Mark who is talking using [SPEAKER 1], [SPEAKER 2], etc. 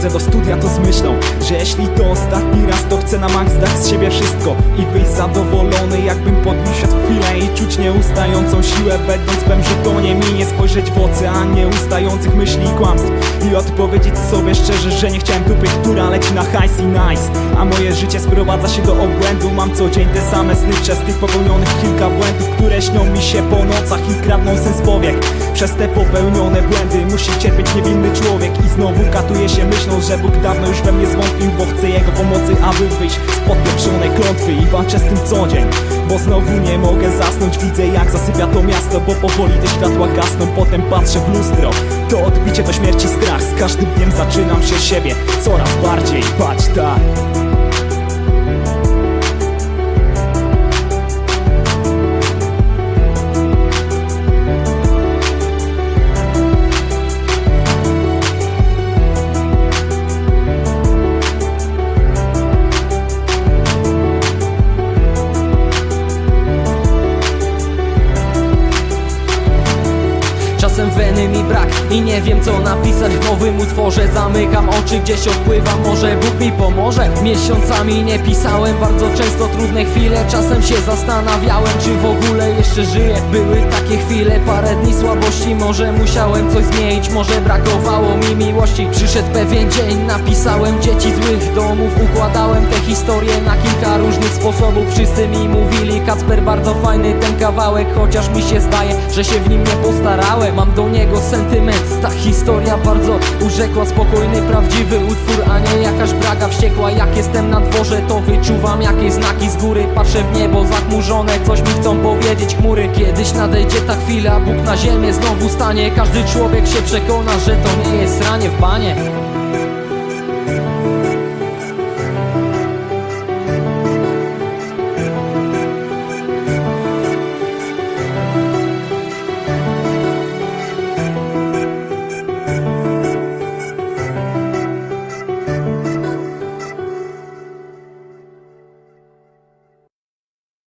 [SPEAKER 1] Chodzę do studia to z myślą, że jeśli to ostatni raz To chcę na max dać z siebie wszystko I wyjść zadowolony jakbym podniósł chwilę nieustającą siłę Będąc pewien, że to nie minie Spojrzeć w ocean nieustających myśli i kłamstw. I odpowiedzieć sobie szczerze, że nie chciałem dupy, która leci na hajs i nice A moje życie sprowadza się do obłędu. Mam co dzień te same sny przez tych popełnionych kilka błędów Które śnią mi się po nocach i kradną sens powiek. Przez te popełnione błędy musi cierpieć niewinny człowiek. I znowu katuje się myślą, że Bóg dawno już we mnie zwątpił Bo chcę Jego pomocy, aby wyjść spod pieprzonej klątwy I walczę z tym co dzień. Bo znowu nie mogę zasnąć Widzę jak zasypia to miasto Bo powoli te światła gasną. Potem patrzę w lustro To odbicie do śmierci strach. Z każdym dniem zaczynam się siebie Coraz bardziej bać tak
[SPEAKER 2] Czasem weny mi brak i nie wiem co napisać w nowym utworze. Zamykam oczy, gdzieś odpływam, może Bóg mi pomoże. Miesiącami nie pisałem, bardzo często trudne chwile. Czasem się zastanawiałem, czy w ogóle jeszcze żyję. Były takie chwile, parę dni słabości. Może musiałem coś zmienić, może brakowało mi miłości. Przyszedł pewien dzień, napisałem dzieci domów Układałem te historie na kilka różnych sposobów. Wszyscy mi mówili, Kacper bardzo fajny ten kawałek Chociaż mi się zdaje, że się w nim nie postarałem. Mam do niego sentyment, ta historia bardzo urzekła. Spokojny, prawdziwy utwór, a nie jakaś braga wściekła. Jak jestem na dworze, to wyczuwam jakieś znaki z góry. Patrzę w niebo zachmurzone, coś mi chcą powiedzieć chmury. Kiedyś nadejdzie ta chwila, Bóg na ziemię znowu stanie. Każdy człowiek się przekona, że to nie jest ranie w banie